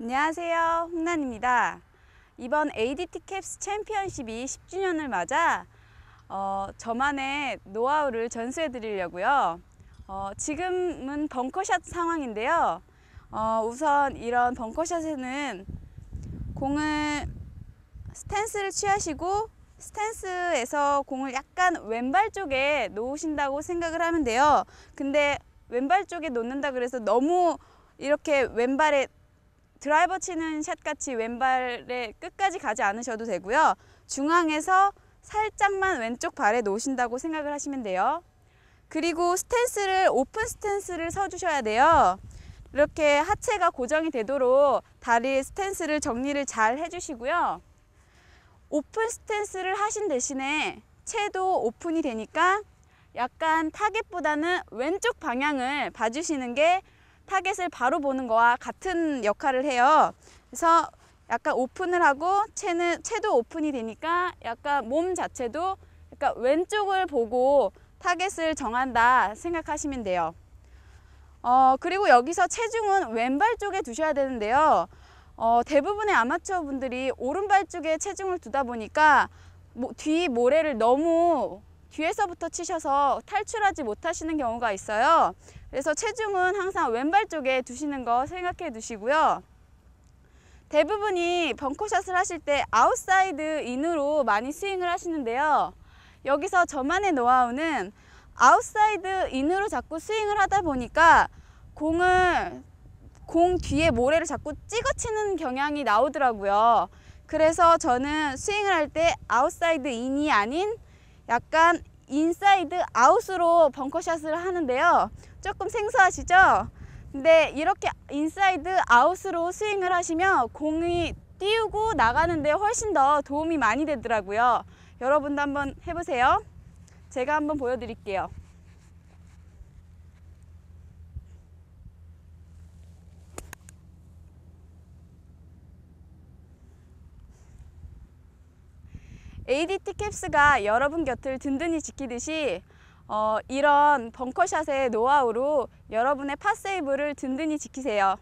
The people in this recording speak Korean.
안녕하세요. 홍란입니다. 이번 ADT 캡스 챔피언십이 10주년을 맞아 어, 저만의 노하우를 전수해 드리려고요. 어, 지금은 벙커샷 상황인데요. 어, 우선 이런 벙커샷에는 공을 스탠스를 취하시고 스탠스에서 공을 약간 왼발 쪽에 놓으신다고 생각을 하면 돼요. 근데 왼발 쪽에 놓는다 그래서 너무 이렇게 왼발에 드라이버 치는 샷 같이 왼발에 끝까지 가지 않으셔도 되고요. 중앙에서 살짝만 왼쪽 발에 놓으신다고 생각을 하시면 돼요. 그리고 스탠스를 오픈 스탠스를 서 주셔야 돼요. 이렇게 하체가 고정이 되도록 다리 스탠스를 정리를 잘 해주시고요. 오픈 스탠스를 하신 대신에 채도 오픈이 되니까 약간 타겟보다는 왼쪽 방향을 봐주시는 게 타겟을 바로 보는 거와 같은 역할을 해요. 그래서 약간 오픈을 하고 채는 채도 오픈이 되니까 약간 몸 자체도 약간 왼쪽을 보고 타겟을 정한다 생각하시면 돼요. 어, 그리고 여기서 체중은 왼발 쪽에 두셔야 되는데요. 어, 대부분의 아마추어 분들이 오른발 쪽에 체중을 두다 보니까 뭐, 뒤 모래를 너무 뒤에서부터 치셔서 탈출하지 못하시는 경우가 있어요. 그래서 체중은 항상 왼발 쪽에 두시는 거 생각해 두시고요. 대부분이 벙커샷을 하실 때 아웃사이드 인으로 많이 스윙을 하시는데요. 여기서 저만의 노하우는 아웃사이드 인으로 자꾸 스윙을 하다 보니까 공을 공 뒤에 모래를 자꾸 찍어치는 경향이 나오더라고요. 그래서 저는 스윙을 할 때 아웃사이드 인이 아닌 약간 인사이드 아웃으로 벙커샷을 하는데요. 조금 생소하시죠? 근데 이렇게 인사이드 아웃으로 스윙을 하시면 공이 띄우고 나가는데 훨씬 더 도움이 많이 되더라고요. 여러분도 한번 해보세요. 제가 한번 보여드릴게요. ADT 캡스가 여러분 곁을 든든히 지키듯이 어, 이런 벙커샷의 노하우로 여러분의 팟세이브를 든든히 지키세요.